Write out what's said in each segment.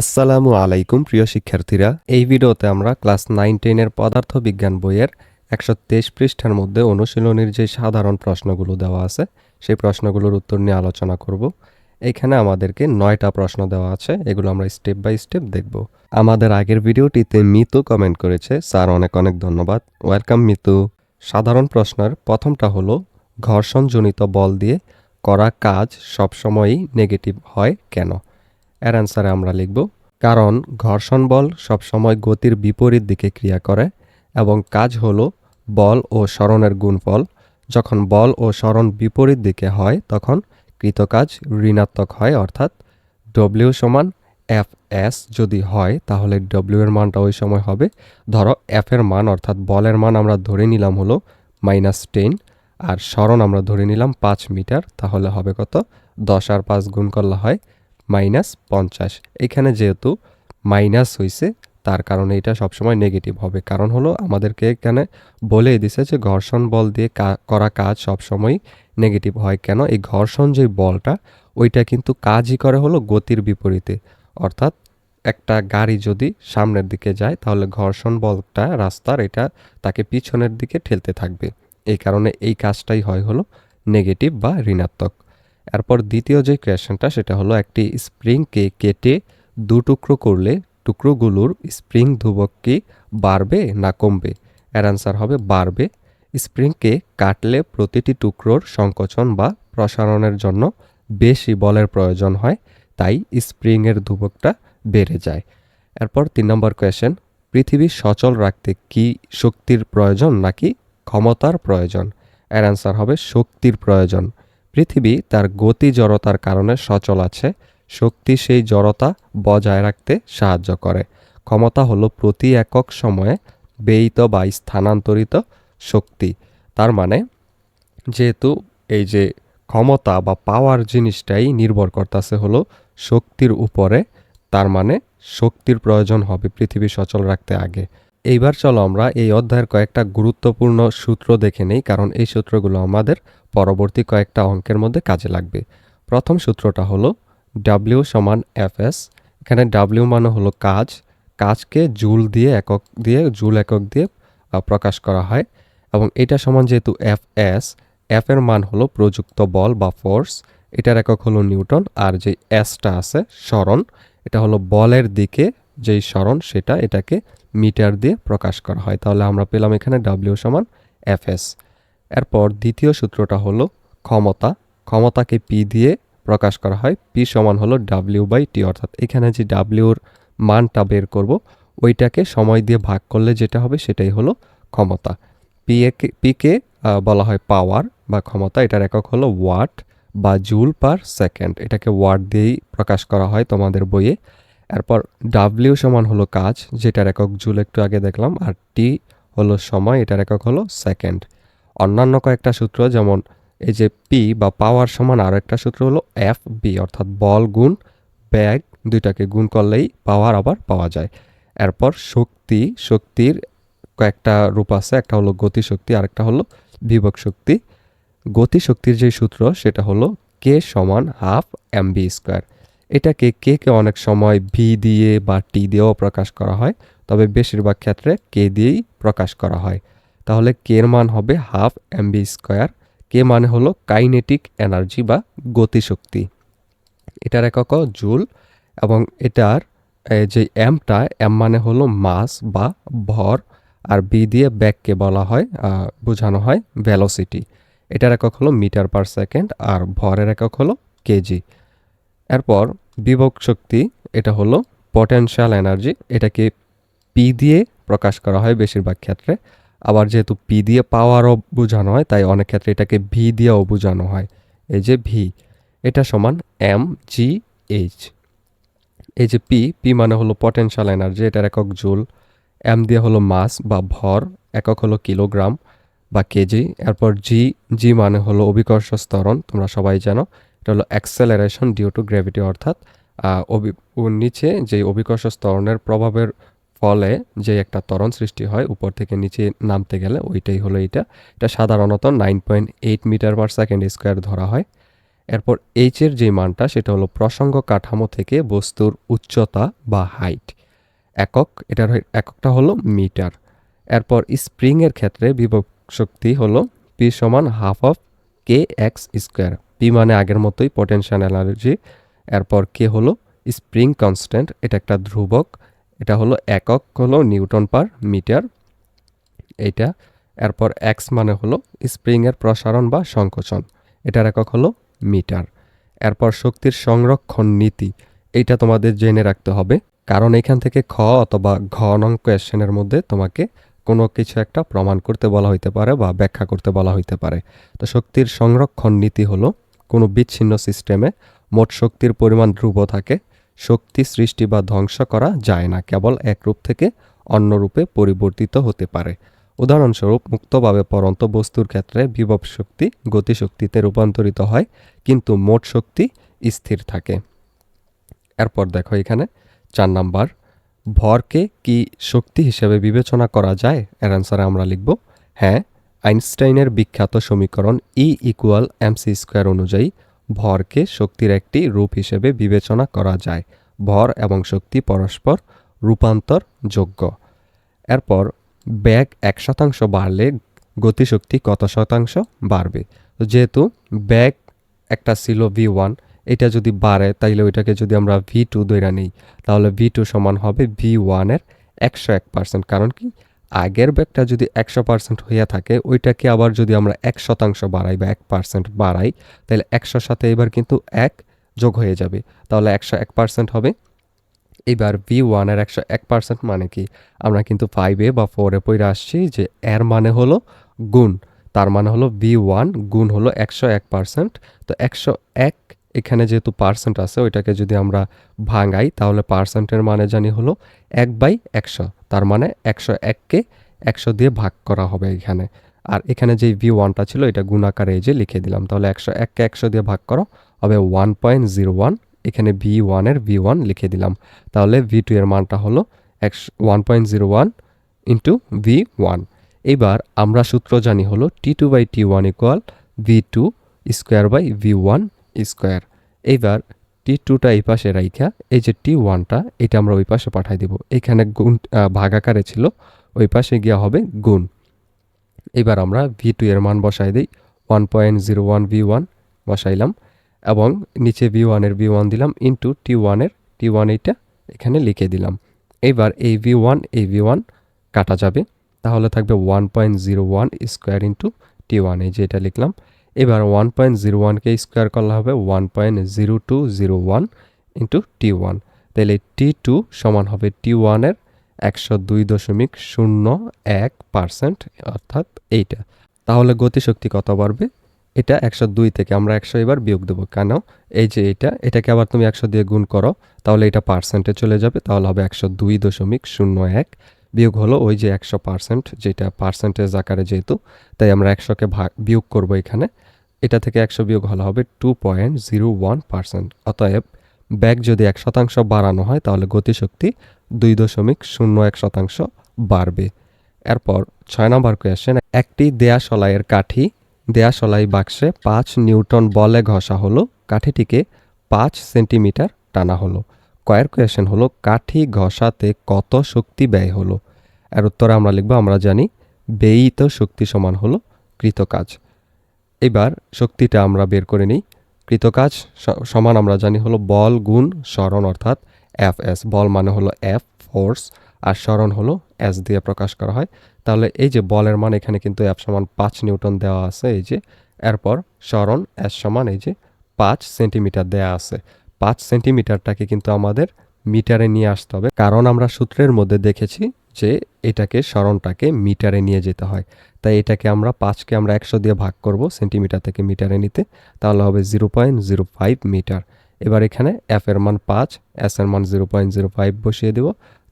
আসসালামু আলাইকুম, প্রিয় শিক্ষার্থীরা। এই ভিডিওতে আমরা ক্লাস নাইন টেনের পদার্থ বিজ্ঞান বইয়ের একশো তেইশ পৃষ্ঠার মধ্যে অনুশীলনীর যে সাধারণ প্রশ্নগুলো দেওয়া আছে, সেই প্রশ্নগুলোর উত্তর নিয়ে আলোচনা করব। এখানে আমাদেরকে নয়টা প্রশ্ন দেওয়া আছে, এগুলো আমরা স্টেপ বাই স্টেপ দেখব। আমাদের আগের ভিডিওটিতে মিতু কমেন্ট করেছে, স্যার, অনেক অনেক ধন্যবাদ। ওয়েলকাম মিতু। সাধারণ প্রশ্নের প্রথমটা হলো, ঘর্ষণজনিত বল দিয়ে করা কাজ সবসময়ই নেগেটিভ হয় কেন? এর অ্যান্সারে আমরা লিখব, কারণ ঘর্ষণ বল সবসময় গতির বিপরীত দিকে ক্রিয়া করে এবং কাজ হলো বল ও স্মরণের গুণফল। যখন বল ও স্মরণ বিপরীত দিকে হয়, তখন কৃতকাজ ঋণাত্মক হয়, অর্থাৎ ডব্লিউ সমান এফ এস যদি হয়, তাহলে ডব্লিউ এর মানটা ওই সময় হবে। ধরো এফ এর মান, অর্থাৎ বলের মান আমরা ধরে নিলাম হলো মাইনাস টেন আর স্মরণ আমরা ধরে নিলাম পাঁচ মিটার, তাহলে হবে কত? দশ আর পাঁচ গুণ করলে হয় মাইনাস পঞ্চাশ। এখানে যেহেতু মাইনাস হয়েছে তার কারণে এটা সবসময় নেগেটিভ হবে। কারণ হলো আমাদেরকে এখানে বলে দিছে যে ঘর্ষণ বল দিয়ে করা কাজ সবসময় নেগেটিভ হয়। কেন? এই ঘর্ষণ যে বলটা, ওইটা কিন্তু কাজই করে হলো গতির বিপরীতে। অর্থাৎ একটা গাড়ি যদি সামনের দিকে যায়, তাহলে ঘর্ষণ বলটা রাস্তার এটা তাকে পিছনের দিকে ঠেলতে থাকবে। এই কারণে এই কাজটাই হয় হলো নেগেটিভ বা ঋণাত্মক। এরপর দ্বিতীয় যে কোয়েশনটা সেটা হলো একটি স্প্রিংকে কেটে দু টুকরো করলে টুকরোগুলোর স্প্রিং ধ্রুবক কি বাড়বে না কমবে? এর অ্যান্সার হবে বাড়বে। স্প্রিংকে কাটলে প্রতিটি টুকরোর সংকোচন বা প্রসারণের জন্য বেশি বলের প্রয়োজন হয়, তাই স্প্রিংয়ের ধ্রুবকটা বেড়ে যায়। এরপর তিন নম্বর কোয়েশ্চেন পৃথিবী সচল রাখতে কি শক্তির প্রয়োজন নাকি ক্ষমতার প্রয়োজন? এর অ্যান্সার হবে শক্তির প্রয়োজন। পৃথিবী তার গতি জড়তার কারণে সচল আছে, শক্তি সেই জড়তা বজায় রাখতে সাহায্য করে। ক্ষমতা হলো প্রতি একক সময়ে ব্যয়িত বা স্থানান্তরিত শক্তি। তার মানে যেহেতু এই যে ক্ষমতা বা পাওয়ার জিনিসটাই নির্ভর করতেছে হলো শক্তির উপরে, তার মানে শক্তির প্রয়োজন হবে পৃথিবী সচল রাখতে আগে। এইবার চলো আমরা এই অধ্যায়ের কয়েকটা গুরুত্বপূর্ণ সূত্র দেখে নেই, কারণ এই সূত্রগুলো আমাদের পরবর্তী কয়েকটা অঙ্কের মধ্যে কাজে লাগবে। প্রথম সূত্রটা হলো ডাব্লিউ সমান এফ এস এখানে ডাব্লিউ মানে হলো কাজ, কাজকে জুল দিয়ে একক দিয়ে, জুল একক দিয়ে প্রকাশ করা হয়, এবং এটা সমান যেহেতু এফ এস এফ এর মান হলো প্রযুক্ত বল বা ফোর্স এটার একক হলো নিউটন, আর যে এসটা আছে, স্মরণ, এটা হলো বলের দিকে যেই স্মরণ, সেটা এটাকে মিটার দিয়ে প্রকাশ করা হয়। তাহলে আমরা পেলাম এখানে ডাব্লিউ সমান এফ এস এরপর দ্বিতীয় সূত্রটা হলো ক্ষমতা। ক্ষমতাকে পি দিয়ে প্রকাশ করা হয়। পি সমান হলো ডাব্লিউ বাই টি অর্থাৎ এখানে যে ডাব্লিউর মানটা বের করব, ওইটাকে সময় দিয়ে ভাগ করলে যেটা হবে সেটাই হলো ক্ষমতা। পি একে পিকে বলা হয় পাওয়ার বা ক্ষমতা। এটার একক হলো ওয়াট বা জুল পার সেকেন্ড এটাকে ওয়াট দিয়েই প্রকাশ করা হয় তোমাদের বইয়ে। এরপর ডাব্লিউ সমান হলো কাজ, যেটার একক জুল একটু আগে দেখলাম, আর টি হলো সময়, এটার একক হলো সেকেন্ড। অন্যান্য কয়েকটা সূত্র, যেমন এই যে পি বা পাওয়ার সমান আরও একটা সূত্র হলো এফ বি অর্থাৎ বল গুণ ব্যাগ, দুইটাকে গুণ করলেই পাওয়ার আবার পাওয়া যায়। এরপর শক্তি, শক্তির কয়েকটা রূপ আছে, একটা হলো গতিশক্তি, আরেকটা হলো বিভব শক্তি। গতিশক্তির যে সূত্র, সেটা হলো কে সমান হাফ এম বি স্কোয়ার এটাকে কে কে অনেক সময় ভি দিয়ে বা টি দিয়েও প্রকাশ করা হয়, তবে বেশিরভাগ ক্ষেত্রে কে দিয়েই প্রকাশ করা হয়। তাহলে কে এর মান হবে হাফ এম বি স্কোয়ার, কে মানে হলো কাইনেটিক এনার্জি বা গতিশক্তি। এটার একক জুল এবং এটার যে এমটা এম মানে হলো মাস বা ভর, আর বি দিয়ে ব্যাককে বলা হয় বোঝানো হয় ভ্যালোসিটি এটার একক হলো মিটার পার সেকেন্ড, আর ভরের একক হলো কেজি। এরপর বিভব শক্তি, এটা হলো পটেনশিয়াল এনার্জি এটাকে পি দিয়ে প্রকাশ করা হয় বেশিরভাগ ক্ষেত্রে। আবার যেহেতু পি দিয়ে পাওয়ারও বোঝানো হয়, তাই অনেক ক্ষেত্রে এটাকে ভি দিয়েও বোঝানো হয়। এই যে ভি এটা সমান এম জি এইচ এই যে পি পি মানে হলো পটেনশিয়াল এনার্জি এটার একক জুল। এম দিয়ে হলো মাস বা ভর, একক হলো কিলোগ্রাম বা কেজি। এরপর জি জি মানে হলো অভিকর্ষ স্তরণ তোমরা সবাই জানো। এটা হলো অ্যাক্সেলারেশন ডিউ টু গ্র্যাভিটি অর্থাৎ নিচে যে অভিকর্ষ স্তরণের প্রভাবের ফলে যে একটা ত্বরণ সৃষ্টি হয়, উপর থেকে নিচে নামতে গেলে ওইটাই হলো এটা এটা সাধারণত nine point eight metre per second square ধরা হয়। এরপর এইচের যে মানটা, সেটা হলো প্রসঙ্গ কাঠামো থেকে বস্তুর উচ্চতা বা হাইট একক। এটার এককটা হলো মিটার এরপর স্প্রিংয়ের ক্ষেত্রে বিভব শক্তি হলো পি সমান half of K X square P মানে আগের মতোই পটেনশিয়াল এনার্জি এরপর কে হলো স্প্রিং কনস্ট্যান্ট এটা একটা ধ্রুবক, এটা হলো একক হলো নিউটন পার মিটার এইটা এরপর এক্স মানে হলো স্প্রিংয়ের প্রসারণ বা সংকোচন, এটার একক হলো মিটার, এরপর শক্তির সংরক্ষণ নীতি, এইটা তোমাদের জেনে রাখতে হবে, কারণ এখান থেকে খ অথবা ঘ নং কোয়েশ্চেনের মধ্যে তোমাকে কোনো কিছু একটা প্রমাণ করতে বলা হইতে পারে বা ব্যাখ্যা করতে বলা হইতে পারে, তো শক্তির সংরক্ষণ নীতি হলো কোনো বিচ্ছিন্ন সিস্টেমে মোট শক্তির পরিমাণ ধ্রুব থাকে, শক্তি সৃষ্টি বা ধ্বংস করা যায় না, কেবল এক রূপ থেকে অন্য রূপে পরিবর্তিত হতে পারে। উদাহরণস্বরূপ, মুক্তভাবে পরন্ত বস্তুর ক্ষেত্রে বিভব শক্তি গতিশক্তিতে রূপান্তরিত হয়, কিন্তু মোট শক্তি স্থির থাকে। এরপর দেখো এখানে চার নাম্বার, ভরকে কি শক্তি হিসেবে বিবেচনা করা যায়? এর অ্যান্সারে আমরা লিখব হ্যাঁ আইনস্টাইনের বিখ্যাত সমীকরণ ই ইকুয়াল এমসি স্কোয়ার অনুযায়ী ভরকে শক্তির একটি রূপ হিসেবে বিবেচনা করা যায়। ভর এবং শক্তি পরস্পর রূপান্তর যোগ্য। এরপর ব্যাগ এক শতাংশ বাড়লে গতিশক্তি কত শতাংশ বাড়বে? যেহেতু ব্যাগ একটা ছিল ভি ওয়ান এটা যদি বাড়ে তাইলে ওইটাকে যদি আমরা ভি টু দৈরা নিই, তাহলে ভি টু সমান হবে ভি ওয়ানের একশো এক পার্সেন্ট কারণ কি? আগের ব্যাগটা যদি একশো পার্সেন্ট হইয়া থাকে, ওইটাকে আবার যদি আমরা এক শতাংশ বাড়াই বা এক পার্সেন্ট বাড়াই, তাহলে একশোর সাথে এবার কিন্তু এক যোগ হয়ে যাবে। তাহলে একশো এক পার্সেন্ট হবে। এবার ভি ওয়ানের একশো এক পার্সেন্ট মানে কি? আমরা কিন্তু ফাইভে বা ফোরে পড়ে আসছি যে এর মানে হলো গুণ। তার মানে হলো ভি ওয়ান গুণ হলো একশো এক পার্সেন্ট তো একশো এক এখানে যেহেতু পার্সেন্ট আছে, ওইটাকে যদি আমরা ভাঙাই, তাহলে পার্সেন্টের মানে জানি হলো এক বাই একশো। তার মানে একশো এককে একশো দিয়ে ভাগ করা হবে এখানে। আর এখানে যে ভি ওয়ানটা ছিল, এটা গুণাকারে এই যে লিখে দিলাম। তাহলে একশো এককে একশো দিয়ে ভাগ করো, হবে ওয়ান পয়েন্ট জিরো ওয়ান এখানে ভি ওয়ানের ভি ওয়ান লিখে দিলাম। তাহলে ভি টু এর মানটা হলো একশো one point zero one into V one এবার আমরা সূত্র জানি হলো T two by T one equal V two square by V one square এইবার টি টুটা এই পাশে রাইখা, এই যে টি ওয়ানটা এটা আমরা ওই পাশে পাঠাই দিব। এখানে গুণ ভাগাকারে ছিল, ওই পাশে গিয়া হবে গুণ। এবার আমরা ভি টু এর মান বসাই দিই one point zero one V one বসাইলাম, এবং নিচে ভি ওয়ানের ভি ওয়ান দিলাম ইন্টু টি ওয়ানের টি ওয়ান এইটা এখানে লিখে দিলাম। এবার এই ভি ওয়ান এই ভি ওয়ান কাটা যাবে, তাহলে থাকবে one point zero one square into T one এই যে এটা লিখলাম। এবার ওয়ান পয়েন্ট জিরো ওয়ানকে স্কোয়ার করলে হবে one point zero two zero one into T one তাহলে টি টু সমান হবে টি ওয়ানের একশো দুই দশমিক শূন্য এক পার্সেন্ট অর্থাৎ এইটা। তাহলে গতিশক্তি কত বাড়বে? এটা একশো দুই থেকে আমরা একশো এবার বিয়োগ দেবো। কেন? এই যে এটা, এটাকে আবার তুমি একশো দিয়ে গুণ করো, তাহলে এটা পার্সেন্টে চলে যাবে, তাহলে হবে একশো দুই দশমিক শূন্য এক। বিয়োগ হলো ওই যে একশো পার্সেন্ট, যেটা পার্সেন্টেজ আকারে যেহেতু, তাই আমরা একশোকে ভাগ, বিয়োগ করব এখানে। এটা থেকে একশো বিয়োগ হলে হবে two point zero one percent অতএব ব্যাগ যদি এক শতাংশ বাড়ানো হয়, তাহলে গতিশক্তি দুই দশমিক শূন্য এক শতাংশ বাড়বে। এরপর ছয় নম্বর কোয়েশ্চেন একটি দেয়াশলাইয়ের কাঠি, দেয়াশলাই বাক্সে পাঁচ নিউটন বলে ঘষা হলো, কাঠিটিকে পাঁচ সেন্টিমিটার টানা হলো। কয়ের কোয়েশ্চেন হলো, কাঠি ঘষাতে কত শক্তি ব্যয় হলো? এর উত্তরে আমরা লিখব, আমরা জানি ব্যয়িত শক্তি সমান হলো কৃতকাজ। এবার শক্তিটা আমরা বের করে নিই। কৃতকাজ সমান আমরা জানি হলো বল গুণ স্মরণ, অর্থাৎ এফ এস বল মানে হলো এফ ফোর্স আর স্মরণ হলো এস দিয়ে প্রকাশ করা হয়। তাহলে এই যে বলের মান, এখানে কিন্তু এফ সমান পাঁচ নিউটন দেওয়া আছে, এই যে। এরপর স্মরণ এস সমান এই যে পাঁচ সেন্টিমিটার দেওয়া আছে। পাঁচ সেন্টিমিটারটাকে কিন্তু আমাদের মিটারে নিয়ে আসতে হবে। কারণ আমরা সূত্রের মধ্যে দেখেছি যে এটাকে স্মরণটাকে মিটারে নিয়ে যেতে হয়। তাই এটাকে আমরা পাঁচকে আমরা একশো দিয়ে ভাগ করব সেন্টিমিটার থেকে মিটারে নিতে। তাহলে হবে zero point zero five metre. এবার এখানে এফ এর মান পাঁচ, এস এর মান জিরো পয়েন্ট জিরো ফাইভ বসিয়ে দেব।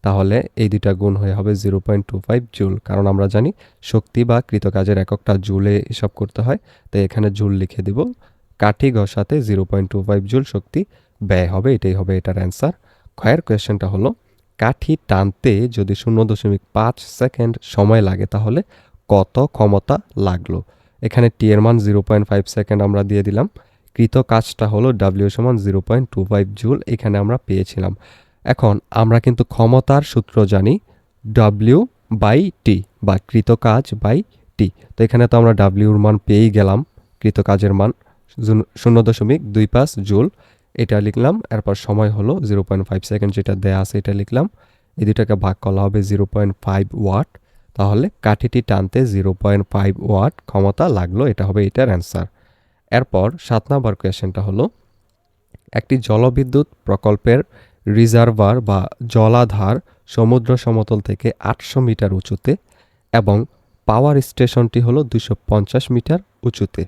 তাহলে এই দুটা গুণ হয়ে হবে zero point two five joule. কারণ আমরা জানি শক্তি বা কৃতকাজের এককটা জুলে হিসাব করতে হয়। তাই এখানে জুল লিখে দিব। কাঠি ঘষাতে zero point two five joule শক্তি ব্যয় হবে, এটাই হবে এটার অ্যান্সার ক্ষয়ের কোয়েশ্চেনটা হলো, কাঠি টানতে যদি শূন্য দশমিক পাঁচ সেকেন্ড সময় লাগে তাহলে কত ক্ষমতা লাগল? এখানে টি এর মান জিরো পয়েন্ট ফাইভ সেকেন্ড আমরা দিয়ে দিলাম। কৃত কাজটা হলো ডাব্লিউ সমান zero point two five joule এখানে আমরা পেয়েছিলাম। এখন আমরা কিন্তু ক্ষমতার সূত্র জানি ডাব্লিউ বাই টি বা কৃত কাজ বাই টি তো এখানে তো আমরা ডাব্লিউর মান পেয়েই গেলাম, কৃত কাজের মান, শূন্য দশমিক দুই পাঁচ জুল এটা লিখলাম, এরপর সময় হলো জিরো পয়েন্ট ফাইভ সেকেন্ড যেটা দেয়া আছে এটা লিখলাম। এই দুটাকে ভাগ করা হবে জিরো পয়েন্ট ফাইভ ওয়াট তাহলে কাঠিটি টানতে জিরো পয়েন্ট ফাইভ ওয়াট ক্ষমতা লাগল, এটা হবে এটার অ্যান্সার এরপর সাত নম্বর কোয়েশ্চেনটা হলো, একটি জলবিদ্যুৎ প্রকল্পের রিজার্ভার বা জলাধার সমুদ্র সমতল থেকে আটশো মিটার উঁচুতে এবং পাওয়ার স্টেশনটি হলো দুশো পঞ্চাশ মিটার উঁচুতে।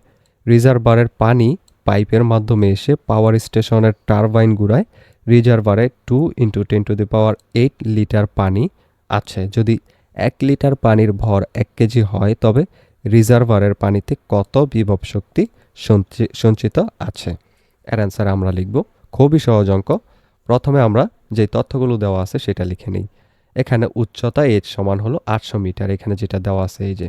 রিজার্ভারের পানি পাইপের মাধ্যমে এসে পাওয়ার স্টেশনের টারবাইন গুড়ায় রিজার্ভারে two into ten to the power eight litre পানি আছে। যদি এক লিটার পানির ভর এক কেজি হয়, তবে রিজার্ভারের পানিতে কত বিভব শক্তি সঞ্চিত আছে? এর অ্যান্সার আমরা লিখব। খুবই সহজ অঙ্ক। প্রথমে আমরা যে তথ্যগুলো দেওয়া আছে, সেটা লিখে নিই। এখানে উচ্চতা এইচ সমান হলো আটশো মিটার। এখানে যেটা দেওয়া আছে, এই যে,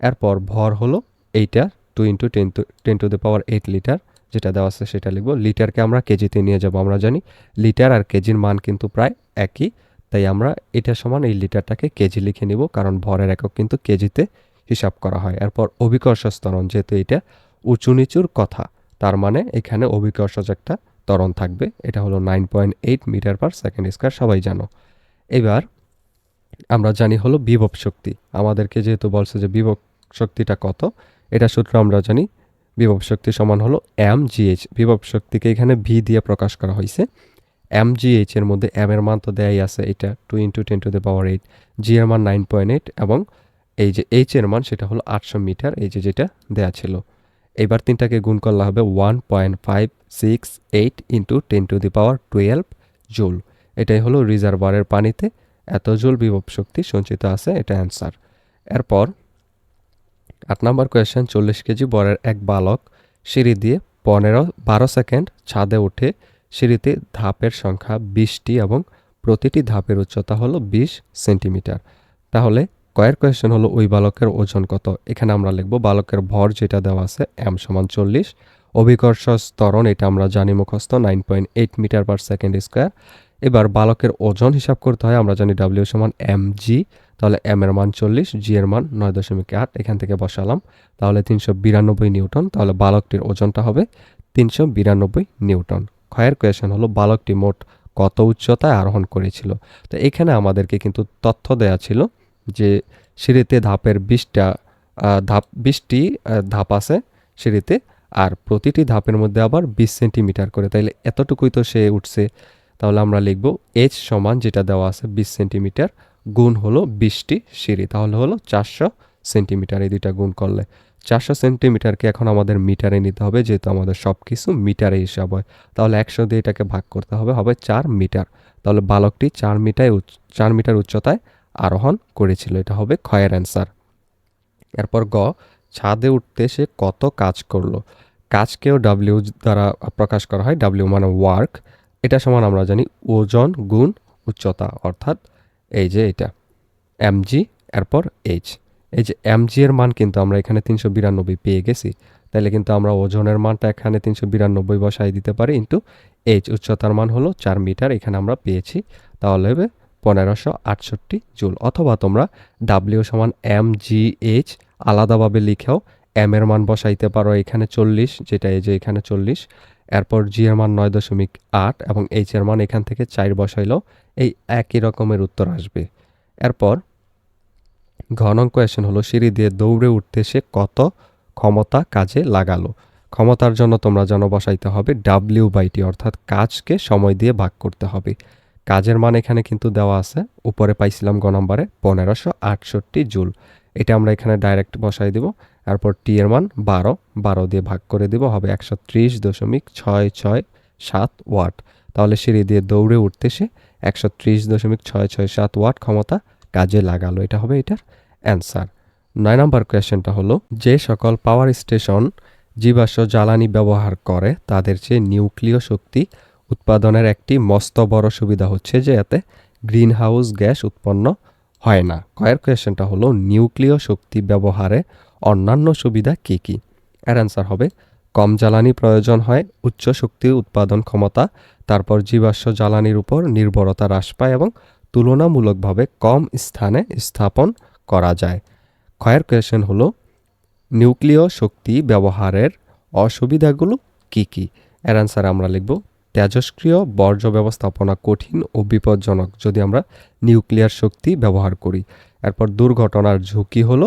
এরপর ভর হলো এইটা two into ten two ten to the power eight litre যেটা দেওয়া আছে সেটা লিখব। লিটারকে আমরা কেজিতে নিয়ে যাব, আমরা জানি লিটার আর কেজির মান কিন্তু প্রায় একই। তাই আমরা এটা সমান এই লিটারটাকে কেজি লিখে নিব, কারণ ভরের একক কিন্তু কেজিতে হিসাব করা হয়। এরপর অভিকর্ষ স্তরণ যেহেতু এটা উঁচু নিচুর কথা, তার মানে এখানে অভিকর্ষজ একটা ত্বরণ থাকবে। এটা হলো nine point eight metre per second square, সবাই জানো। এবার আমরা জানি হলো বিভব শক্তি। আমাদেরকে যেহেতু বলছে যে বিভব শক্তিটা কত, এটা সূত্র আমরা জানি বিভব শক্তি সমান হলো এম জিএইচ বিভব শক্তিকে এখানে ভি দিয়ে প্রকাশ করা হয়েছে। এম জিএইচ এর মধ্যে এম এর মান তো দেয়াই আছে, এটা two into ten to the power eight G এর মান নাইন পয়েন্ট এইট এবং এই যে এইচ এর মান সেটা হলো আটশো মিটার, এই যে যেটা দেয়া ছিল। এবার তিনটাকে গুণ করলে হবে one point five six eight into ten to the power twelve joule এটাই হলো রিজার্ভারের পানিতে এত জুল বিভব শক্তি সঞ্চিত আছে, এটা অ্যান্সার এরপর আট নম্বর কোয়েশ্চেন চল্লিশ কেজি বরের এক বালক, সিঁড়ি দিয়ে পনেরো, বারো সেকেন্ড ছাদে উঠে সিঁড়িতে ধাপের সংখ্যা বিশটি এবং প্রতিটি ধাপের উচ্চতা হলো বিশ সেন্টিমিটার। তাহলে কয়ের কোয়েশ্চেন হলো ওই বালকের ওজন কত? এখানে আমরা লিখব বালকের ভর যেটা দেওয়া আছে এম সমান চল্লিশ, অভিকর্ষ স্তরণ এটা আমরা জানি মুখস্থ nine point eight metre per second square এবার বালকের ওজন হিসাব করতে হয়, আমরা জানি ডাব্লিউ সমান এম জি তাহলে এম এর মান চল্লিশ জি এর মান নয় দশমিক আট, এখান থেকে বসালাম। তাহলে তিনশো বিরানব্বই নিউটন, তাহলে বালকটির ওজনটা হবে তিনশো বিরানব্বই নিউটন। ক্ষয়ের কোয়েশন হলো, বালকটি মোট কত উচ্চতায় আরোহণ করেছিল? তো এখানে আমাদেরকে কিন্তু তথ্য দেয়া ছিল যে সিঁড়িতে ধাপের বিশটা ধাপ, বিশটি ধাপ আছে সিঁড়িতে, আর প্রতিটি ধাপের মধ্যে আবার বিশ সেন্টিমিটার করে। তাইলে এতটুকুই তো সে উঠছে। তাহলে আমরা লিখব এইচ সমান যেটা দেওয়া আছে বিশ সেন্টিমিটার গুণ হলো বিশটি সিঁড়ি, তাহলে হলো চারশো সেন্টিমিটার। এই দুইটা গুণ করলে চারশো সেন্টিমিটারকে এখন আমাদের মিটারে নিতে হবে, যেহেতু আমাদের সব কিছু মিটারে হিসাব হয়। তাহলে একশো দিয়ে এটাকে ভাগ করতে হবে হবে চার মিটার। তাহলে বালকটি চার মিটার চার মিটার উচ্চতায় আরোহণ করেছিল, এটা হবে ক্ষয়ের অ্যান্সার। এরপর গ, ছাদে উঠতে সে কত কাজ করল? কাজকেও ডাব্লিউ দ্বারা প্রকাশ করা হয় ডাব্লিউ মানে ওয়ার্ক এটা সমান আমরা জানি ওজন গুণ উচ্চতা, অর্থাৎ এই যে এটা। এমজি এরপর এইচ এই যে এমজি এর মান কিন্তু আমরা এখানে তিনশো বিরানব্বই পেয়ে গেছি। তাহলে কিন্তু আমরা ওজনের মানটা এখানে তিনশো বিরানব্বই বসাই দিতে পারি ইন্টু এইচ উচ্চতার মান হলো চার মিটার, এখানে আমরা পেয়েছি। তাহলে হবে পনেরোশো আটষট্টি জুল। অথবা তোমরা ডাব্লিউ সমান এম জি এইচ আলাদাভাবে লিখেও এম এর মান বসাইতে পারো এখানে চল্লিশ, যেটা এই যে এখানে চল্লিশ। এরপর জি এর মান নয় দশমিক আট এবং এইচ এর মান এখান থেকে চার বসাইলেও এই একই রকমের উত্তর আসবে। এরপর ঘনং কোয়েশন হলো, সিঁড়ি দিয়ে দৌড়ে উঠতে সে কত ক্ষমতা কাজে লাগালো? ক্ষমতার জন্য তোমরা যেন বসাইতে হবে ডাব্লিউ বাইটি অর্থাৎ কাজকে সময় দিয়ে ভাগ করতে হবে। কাজের মান এখানে কিন্তু দেওয়া আছে, উপরে পাইছিলাম গ নম্বরে পনেরোশো আটষট্টি জুল। এটা আমরা এখানে ডাইরেক্ট বসাই দিব তারপর টি এর মান বারো বারো দিয়ে ভাগ করে দিব, হবে একশো ত্রিশ দশমিক ছয় ছয় সাত ওয়াট। তাহলে সিঁড়ি দিয়ে দৌড়ে উঠতে সে একশো ত্রিশ দশমিক ছয় ছয় সাত ওয়াট ক্ষমতা কাজে লাগালো। এটা হবে এটার অ্যান্সার। নয় নম্বর কোয়েশ্চেনটা হলো, যে সকল পাওয়ার স্টেশন জীবাশ্ম জ্বালানি ব্যবহার করে, তাদের চেয়ে নিউক্লিয় শক্তি উৎপাদনের একটি মস্ত বড় সুবিধা হচ্ছে যে এতে গ্রিন হাউস গ্যাস উৎপন্ন হয় না। কয়ের কোয়েশ্চেনটা হলো, নিউক্লিয় শক্তি ব্যবহারে অন্যান্য সুবিধা কী কী? এর অ্যান্সার হবে কম জ্বালানি প্রয়োজন হয়, উচ্চ শক্তির উৎপাদন ক্ষমতা, তারপর জীবাশ্ম জ্বালানির উপর নির্ভরতা হ্রাস পায় এবং তুলনামূলকভাবে কম স্থানে স্থাপন করা যায়। ক্ষয়ের কোয়েশন হলো, নিউক্লিয় শক্তি ব্যবহারের অসুবিধাগুলো কি কি? এর অ্যান্সার আমরা লিখব তেজস্ক্রিয় বর্জ্য ব্যবস্থাপনা কঠিন ও বিপজ্জনক যদি আমরা নিউক্লিয়ার শক্তি ব্যবহার করি। এরপর দুর্ঘটনার ঝুঁকি হলো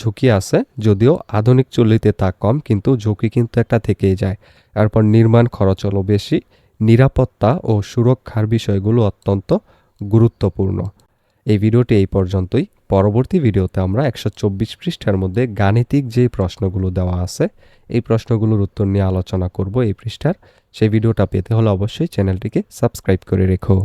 ঝুঁকি আছে, যদিও আধুনিক চুল্লিতে তা কম, কিন্তু ঝুঁকি কিন্তু একটা থেকেই যায়। এরপর নির্মাণ খরচ হলো বেশি, নিরাপত্তা ও সুরক্ষার বিষয়গুলো অত্যন্ত গুরুত্বপূর্ণ। এই ভিডিওটি এই পর্যন্তই। পরবর্তী ভিডিওতে আমরা একশো চব্বিশ পৃষ্ঠার মধ্যে গাণিতিক যে প্রশ্নগুলো দেওয়া আছে, এই প্রশ্নগুলোর উত্তর নিয়ে আলোচনা করব এই পৃষ্ঠার। সেই ভিডিওটা পেতে হলে অবশ্যই চ্যানেলটিকে সাবস্ক্রাইব করে রেখো।